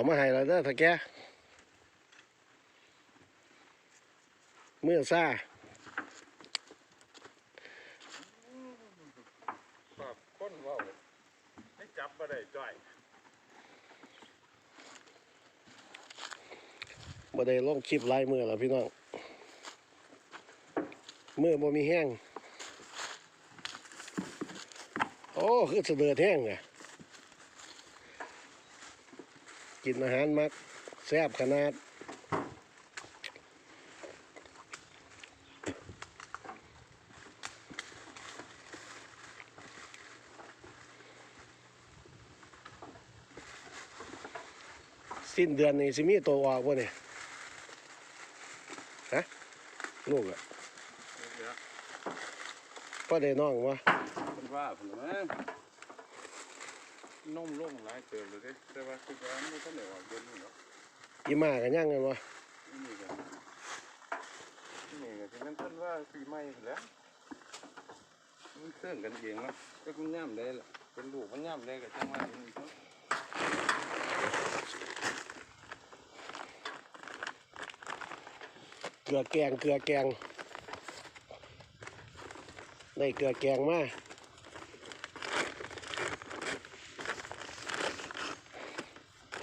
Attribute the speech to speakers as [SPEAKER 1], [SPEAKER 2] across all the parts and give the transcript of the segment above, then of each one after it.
[SPEAKER 1] เอามาให้แล้วเด้อถ้าแกเมื่อซ่า
[SPEAKER 2] ขอบคนเว่าให้จับมาได้จ้อย
[SPEAKER 1] บ่ได้ลงคลิปหลายมือแล้วพี่น้องมือบ่มีแห้ง โอ้ คือเสะเดือดแห้งไง กินอาหารมักแซ่บขนาดสิ้นเดือนนี้สิมีตัวออกบ่เนี่ยฮะลูกอะ
[SPEAKER 2] เดี๋ยว
[SPEAKER 1] พ่อได้น้องวะ
[SPEAKER 2] คนว่าผมนะ นุ่มลงหลายเติมเลยเด้แต่ว่าคือว่าไม่ต้องเหนียวออกเย็นนี่เนาะ
[SPEAKER 1] อีมากันยังกันวะ
[SPEAKER 2] นี่กันนี่ก็ที่นั่นท่านว่าปีใหม่แล้วมันเครื่องกันเองเนาะก็คุณย่ำได้ล่ะเป็นลูกมันย่ำได้กับจังหวะนี้เนาะ
[SPEAKER 1] เกลือแกงเกลือแกงได้เกลือแกงมา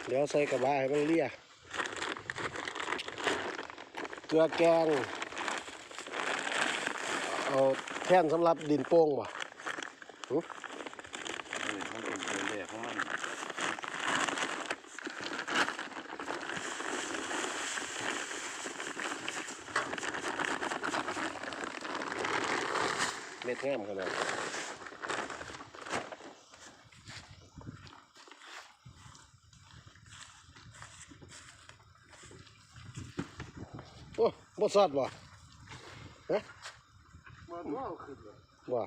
[SPEAKER 1] เดี๋ยวใส่กระบะให้มันเลียเกลือแกง เอาแท่นสำหรับดินโป่งบ่
[SPEAKER 2] นี่มันเป็นเป็นแดดของมัน
[SPEAKER 1] เม็ดงามขนาด โอ้บ่ซอดบ่
[SPEAKER 2] มันว่าขึ้นเลย
[SPEAKER 1] บ่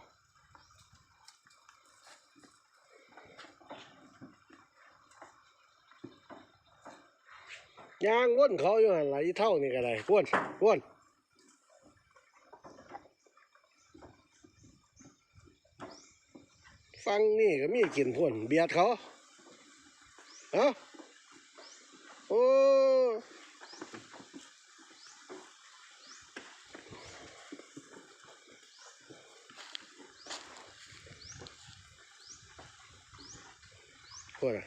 [SPEAKER 1] ยางวนเขาอยู่หันไหลเท่านี่ก็ได้วนวนฟังนี่ก็มีกินพ่นเบียดเขาเอ้าโอ้ พวกน่ะ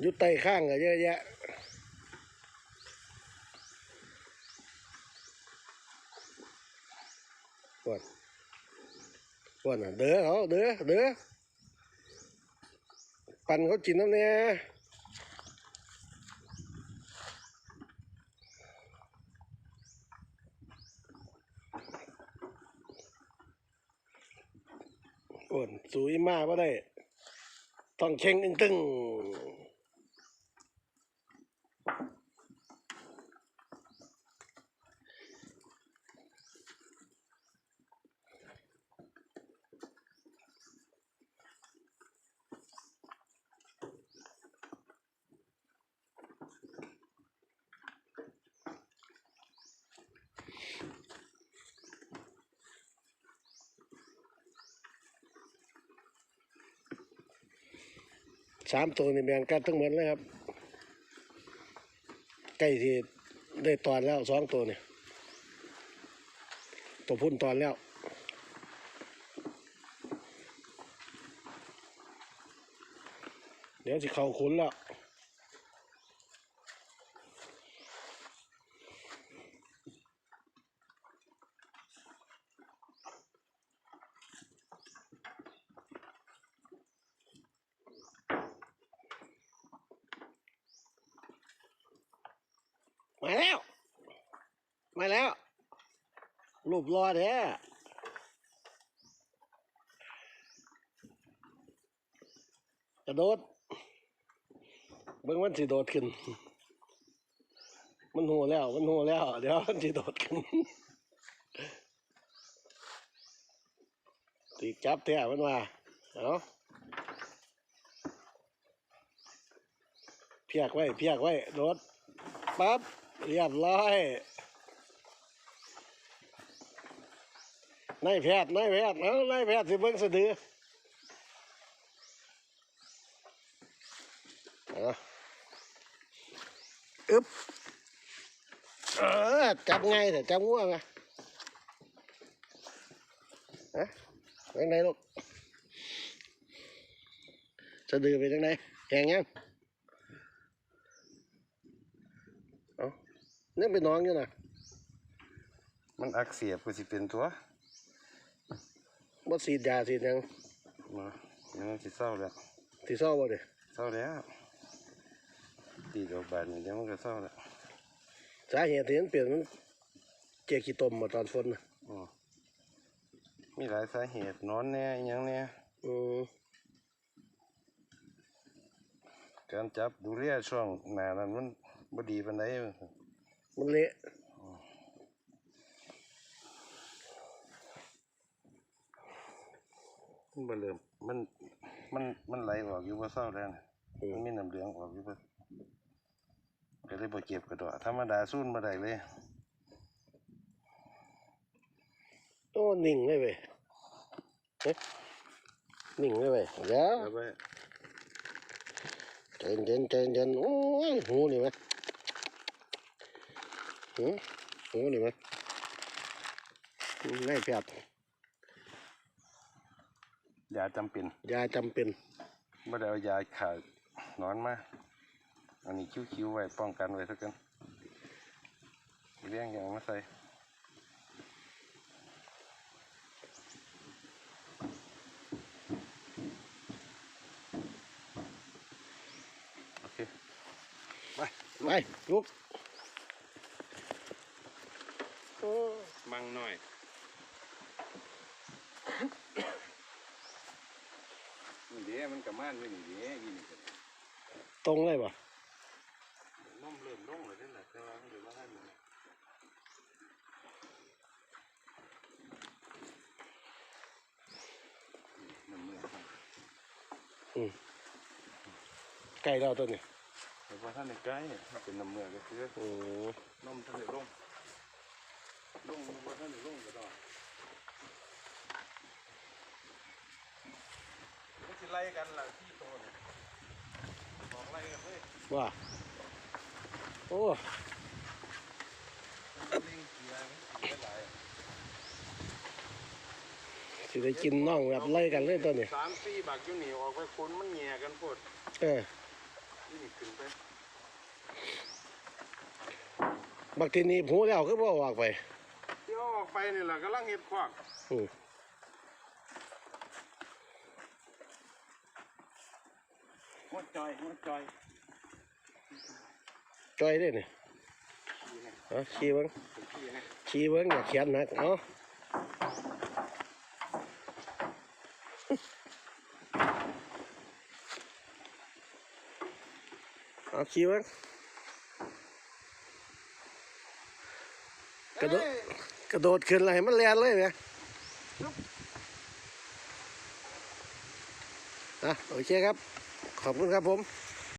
[SPEAKER 1] อยุดไตข้างก็เยอะแยะปวดปวดน่ะเด้อเขาเด้อเด้อปั่นเขากินน้ำเนี่ยปวดสูยมาบ่ได้ ต้องเข่งตึงตึง สามตัวนี่แบ่งกันทั้งหมดเลยครับ ใกล้ที่ได้ตอนแล้วสองตัวเนี่ยตัวพุ่นตอนแล้วเดี๋ยวจะเข้าขุนแล้ว มาแล้ว มาแล้วรูปรอแท้กระโดดเบิ่งมันสิโดดขึ้น มันหูแล้ว มันหูแล้ว เดี๋ยวมันสิโดดขึ้นตีจับแท้มันว่าเอาะเพียกไว้ เพียกไว้ โดดปั๊บ เรียบร้อยนายแพทย์นายแพทย์เอานายแพทย์สิเบิ่งสะดือออึ๊บเออจับไงแต่จับง่วงไงฮะไปไหนลูกจะดื้อไปทางไหนแหงยังเอา นี่ยเป็นน้องอยู่นะ
[SPEAKER 2] มันอักเสบก็สิเป็นตัว
[SPEAKER 1] บ่สีดยาสีดหยัง
[SPEAKER 2] มายังสิเศร้าแล้ว
[SPEAKER 1] สีเศร้าบ่เด้
[SPEAKER 2] เศร้าแล้วตีดออกบาดนี่เดี๋ยวมันก็เศร้าแล้ว
[SPEAKER 1] สาเหตุที่มันเปลี่ยนมันเจียขี้ตมมาตอนฝนนะ
[SPEAKER 2] อืมมีหลายสาเหตุนอนแน่อิหยังแน่
[SPEAKER 1] อืม
[SPEAKER 2] การจับดูเรียช่วงหนานั้นมันบ่ดีปานใด
[SPEAKER 1] มันเละ
[SPEAKER 2] มันบ่เริ่มมัน มัน มันไหลออกอยู่บ่เศร้าแล้วนะมันมีน้ำเหลืองออกอยู่บ่ก็เลยบ่เจ็บกระดอกธรรมดาสู้บ่ได้เลย
[SPEAKER 1] โอ้นิ่งเลยเว้ยเอ๊ะนิ่งเลยเว้ยเดี๋ยว
[SPEAKER 2] แล้วไป
[SPEAKER 1] ใจเย็นใจเย็นโอ้ยหูนี่ไหม หูหูนี่ไหมไม่แพทย์
[SPEAKER 2] ยาจำเป็น
[SPEAKER 1] ยาจำเป็น
[SPEAKER 2] บ่ได้เอายาขายนอนมาอันนี้คิ้วๆไว้ป้องกันไว้ซะกันเลี้ยงอย่างมาใส่โอเค
[SPEAKER 1] ไปลุกโอ้
[SPEAKER 2] มังห น่อยนี่เด้มันกับม่านอยู่นี่เด้ยี่นี่ก็ได้
[SPEAKER 1] ตรงเลยป่ะ
[SPEAKER 2] น้มเริ่มลงเลยนี่แหละแต่ว่ามันเดี๋ยวว่าให้มันน้ำเมื่อยครับ
[SPEAKER 1] ใกล้แล้วตัวนี้
[SPEAKER 2] แต่ว่าท่านในใกล้มันเป็นน้ำเมื่อยก็คือ
[SPEAKER 1] โอ้
[SPEAKER 2] น้มท่านในลง ลงว่าท่านในลงก็ได้มันสิไล่กันล่ะที่โตเนี่ยบอกไล่กันเลย
[SPEAKER 1] ว่าโอ้
[SPEAKER 2] มันลิงเกียร์เกียร์หลาย
[SPEAKER 1] สิได้กินน่องแบบไล่กันเลยตัวนี้
[SPEAKER 2] สามสี่บักอยู่นี่ออกไปคนมันแง่กันโพด
[SPEAKER 1] เออ
[SPEAKER 2] นี่ขึ้นไป
[SPEAKER 1] บักทีนี้หูแล้วคือบ่ออกไป
[SPEAKER 2] ที่เอาออกไปนี่แหละกำลังเห็ดขวาก
[SPEAKER 1] อืม
[SPEAKER 2] หัวจอยหัวจอย
[SPEAKER 1] จอยได้นี่
[SPEAKER 2] นี่นะ
[SPEAKER 1] เอาชี้เบิ้ง
[SPEAKER 2] ผมพี่นะ
[SPEAKER 1] ชี้เบิ้งอย่าเขียนหนักเอาเอาชี้เบิ้งกระโดด กระโดดขึ้นเลยมันแลนเลยไหมอะโอเคครับ ขอบคุณครับผม